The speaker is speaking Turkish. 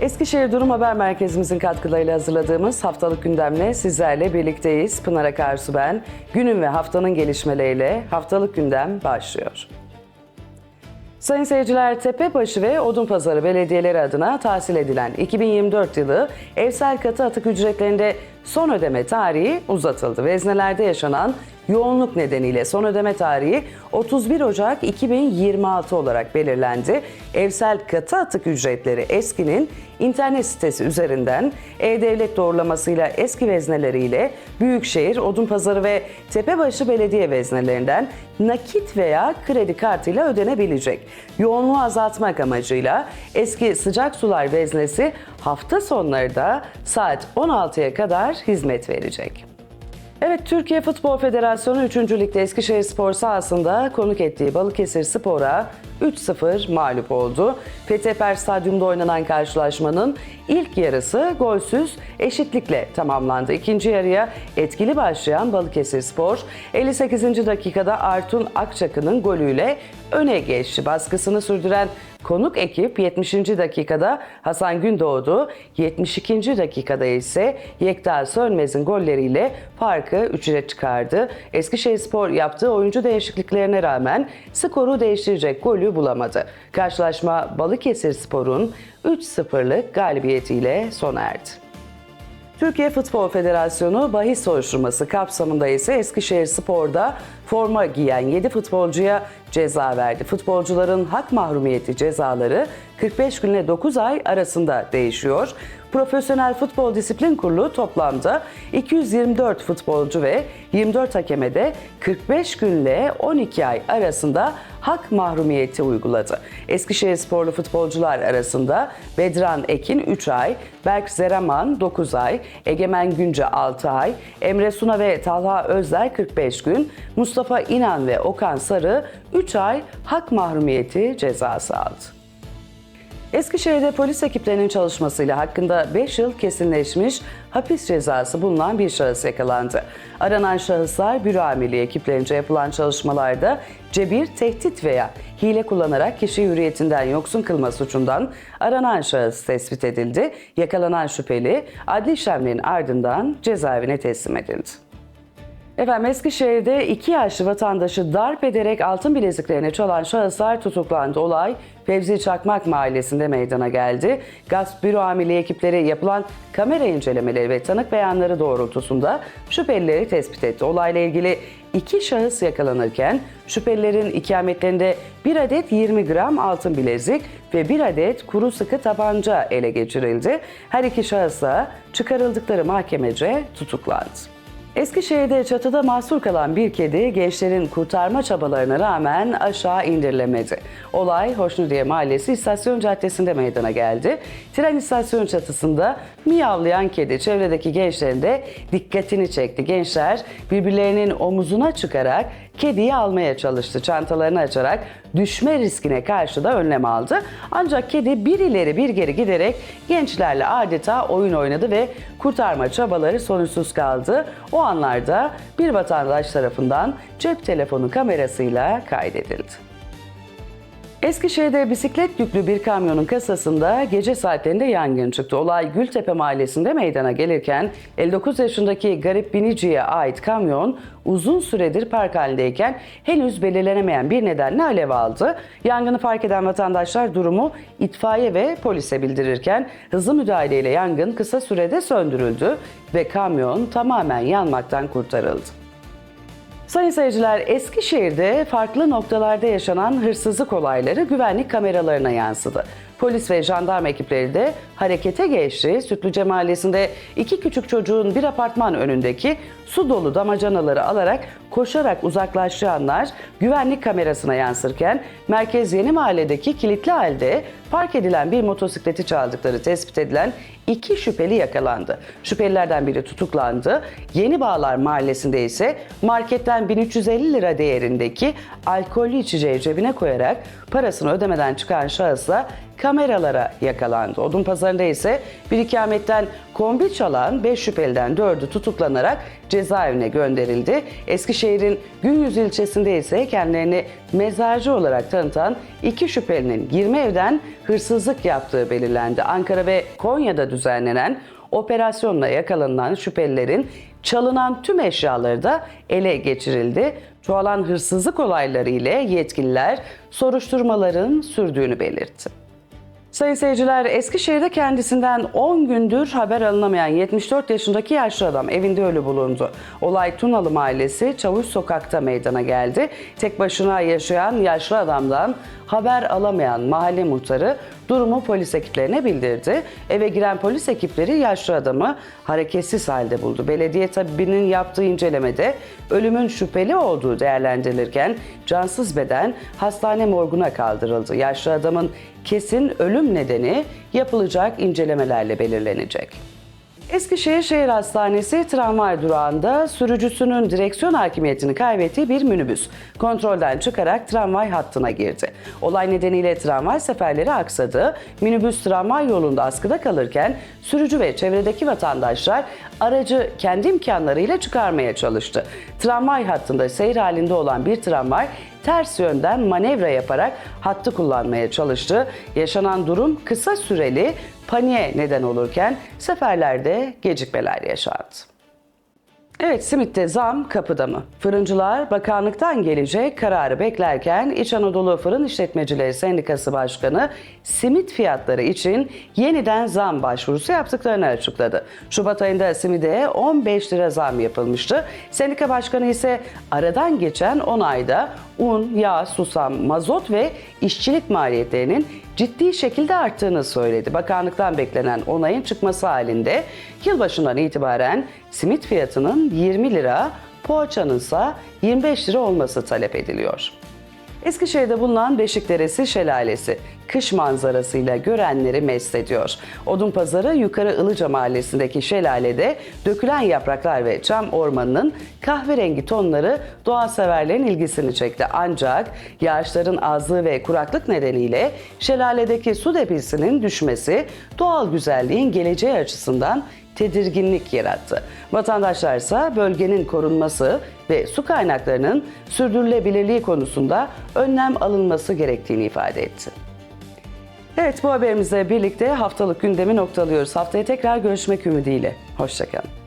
Eskişehir Durum Haber Merkezimizin katkılarıyla hazırladığımız haftalık gündemle sizlerle birlikteyiz. Pınar Akarsu ben. Günün ve haftanın gelişmeleriyle haftalık gündem başlıyor. Sayın seyirciler, Tepebaşı ve Odunpazarı belediyeleri adına tahsil edilen 2024 yılı evsel katı atık ücretlerinde son ödeme tarihi uzatıldı. Veznelerde yaşanan yoğunluk nedeniyle son ödeme tarihi 31 Ocak 2026 olarak belirlendi. Evsel katı atık ücretleri eskinin internet sitesi üzerinden E-Devlet doğrulamasıyla eski vezneleriyle Büyükşehir, Odunpazarı ve Tepebaşı belediye veznelerinden nakit veya kredi kartıyla ödenebilecek. Yoğunluğu azaltmak amacıyla eski sıcak sular veznesi hafta sonları da saat 16'ya kadar hizmet verecek. Evet, Türkiye Futbol Federasyonu 3. Lig'de Eskişehir Spor sahasında konuk ettiği Balıkesir Spor'a 3-0 mağlup oldu. Fethi Stadyum'da oynanan karşılaşmanın ilk yarısı golsüz eşitlikle tamamlandı. İkinci yarıya etkili başlayan Balıkesir Spor 58. dakikada Artun Akçakı'nın golüyle öne geçti. Baskısını sürdüren Konuk ekip 70. dakikada Hasan Gündoğdu, 72. dakikada ise Yekta Sönmez'in golleriyle farkı 3'e çıkardı. Eskişehirspor yaptığı oyuncu değişikliklerine rağmen skoru değiştirecek golü bulamadı. Karşılaşma Balıkesir Spor'un 3-0'lık galibiyetiyle sona erdi. Türkiye Futbol Federasyonu bahis soruşturması kapsamında ise Eskişehir Spor'da forma giyen 7 futbolcuya ceza verdi. Futbolcuların hak mahrumiyeti cezaları 45 gün ile 9 ay arasında değişiyor. Profesyonel Futbol Disiplin Kurulu toplamda 224 futbolcu ve 24 hakeme de 45 günle 12 ay arasında hak mahrumiyeti uyguladı. Eskişehir sporlu futbolcular arasında Bedran Ekin 3 ay, Berk Zeraman 9 ay, Egemen Günce 6 ay, Emre Suna ve Talha Özler 45 gün, Mustafa İnan ve Okan Sarı 3 ay hak mahrumiyeti cezası aldı. Eskişehir'de polis ekiplerinin çalışmasıyla hakkında 5 yıl kesinleşmiş hapis cezası bulunan bir şahıs yakalandı. Aranan şahıslar büro amirliği ekiplerince yapılan çalışmalarda cebir, tehdit veya hile kullanarak kişi hürriyetinden yoksun kılma suçundan aranan şahıs tespit edildi. Yakalanan şüpheli adli işlemlerin ardından cezaevine teslim edildi. Efendim Eskişehir'de iki yaşlı vatandaşı darp ederek altın bileziklerini çalan şahıslar tutuklandı. Olay Fevzi Çakmak mahallesinde meydana geldi. Gasp büro amirliği ekipleri yapılan kamera incelemeleri ve tanık beyanları doğrultusunda şüphelileri tespit etti. Olayla ilgili iki şahıs yakalanırken şüphelilerin ikametlerinde bir adet 20 gram altın bilezik ve bir adet kuru sıkı tabanca ele geçirildi. Her iki şahıs çıkarıldıkları mahkemece tutuklandı. Eskişehir'de çatıda mahsur kalan bir kedi gençlerin kurtarma çabalarına rağmen aşağı indirilemedi. Olay Hoşnudiye Mahallesi İstasyon Caddesi'nde meydana geldi. Tren istasyon çatısında miyavlayan kedi çevredeki gençlerin de dikkatini çekti. Gençler birbirlerinin omuzuna çıkarak kediyi almaya çalıştı. Çantalarını açarak düşme riskine karşı da önlem aldı. Ancak kedi bir ileri bir geri giderek gençlerle adeta oyun oynadı ve kurtarma çabaları sonuçsuz kaldı. O anlarda bir vatandaş tarafından cep telefonu kamerasıyla kaydedildi. Eskişehir'de bisiklet yüklü bir kamyonun kasasında gece saatlerinde yangın çıktı. Olay Gültepe mahallesinde meydana gelirken 59 yaşındaki garip biniciye ait kamyon uzun süredir park halindeyken henüz belirlenemeyen bir nedenle alev aldı. Yangını fark eden vatandaşlar durumu itfaiye ve polise bildirirken hızlı müdahaleyle yangın kısa sürede söndürüldü ve kamyon tamamen yanmaktan kurtarıldı. Sayın seyirciler, Eskişehir'de farklı noktalarda yaşanan hırsızlık olayları güvenlik kameralarına yansıdı. Polis ve jandarma ekipleri de harekete geçti. Sütlüce Mahallesi'nde iki küçük çocuğun bir apartman önündeki su dolu damacanaları alarak koşarak uzaklaştıranlar güvenlik kamerasına yansırken Merkez Yeni Mahalle'deki kilitli halde park edilen bir motosikleti çaldıkları tespit edilen iki şüpheli yakalandı. Şüphelilerden biri tutuklandı. Yeni Bağlar Mahallesi'nde ise marketten 1350 lira değerindeki alkollü içeceği cebine koyarak parasını ödemeden çıkan şahısla kameralara yakalandı. Odun pazarında ise bir ikametten kombi çalan 5 şüpheliden 4'ü tutuklanarak cezaevine gönderildi. Eskişehir'in Günyüz ilçesinde ise kendilerini mezarcı olarak tanıtan iki şüphelinin 20 evden hırsızlık yaptığı belirlendi. Ankara ve Konya'da düzenlenen operasyonla yakalanan şüphelilerin çalınan tüm eşyaları da ele geçirildi. Çoğalan hırsızlık olayları ile yetkililer soruşturmaların sürdüğünü belirtti. Sayın seyirciler, Eskişehir'de kendisinden 10 gündür haber alınamayan 74 yaşındaki yaşlı adam evinde ölü bulundu. Olay Tunalı Mahallesi Çavuş Sokak'ta meydana geldi. Tek başına yaşayan yaşlı adamdan haber alamayan mahalle muhtarı durumu polis ekiplerine bildirdi. Eve giren polis ekipleri yaşlı adamı hareketsiz halde buldu. Belediye tabibinin yaptığı incelemede ölümün şüpheli olduğu değerlendirilirken cansız beden hastane morguna kaldırıldı. Yaşlı adamın kesin ölüm nedeni yapılacak incelemelerle belirlenecek. Eskişehir Şehir Hastanesi tramvay durağında sürücüsünün direksiyon hakimiyetini kaybettiği bir minibüs kontrolden çıkarak tramvay hattına girdi. Olay nedeniyle tramvay seferleri aksadı. Minibüs tramvay yolunda askıda kalırken sürücü ve çevredeki vatandaşlar aracı kendi imkanlarıyla çıkarmaya çalıştı. Tramvay hattında seyir halinde olan bir tramvay ters yönden manevra yaparak hattı kullanmaya çalıştı. Yaşanan durum kısa süreli paniğe neden olurken seferlerde gecikmeler yaşandı. Evet, simitte zam kapıda mı? Fırıncılar bakanlıktan gelecek kararı beklerken İç Anadolu Fırın İşletmecileri Sendikası Başkanı simit fiyatları için yeniden zam başvurusu yaptıklarını açıkladı. Şubat ayında simide 15 lira zam yapılmıştı. Sendika Başkanı ise aradan geçen 10 ayda un, yağ, susam, mazot ve işçilik maliyetlerinin ciddi şekilde arttığını söyledi. Bakanlıktan beklenen onayın çıkması halinde yılbaşından itibaren simit fiyatının 20 lira, poğaçanın ise 25 lira olması talep ediliyor. Eskişehir'de bulunan Beşikderesi Şelalesi kış manzarasıyla görenleri mest ediyor. Odunpazarı Yukarı Ilıca Mahallesi'ndeki şelalede dökülen yapraklar ve çam ormanının kahverengi tonları doğa severlerin ilgisini çekti. Ancak yağışların azlığı ve kuraklık nedeniyle şelaledeki su debisinin düşmesi doğal güzelliğin geleceği açısından tedirginlik yarattı. Vatandaşlar ise bölgenin korunması ve su kaynaklarının sürdürülebilirliği konusunda önlem alınması gerektiğini ifade etti. Evet bu haberimizle birlikte haftalık gündemi noktalıyoruz. Haftaya tekrar görüşmek ümidiyle. Hoşçakalın.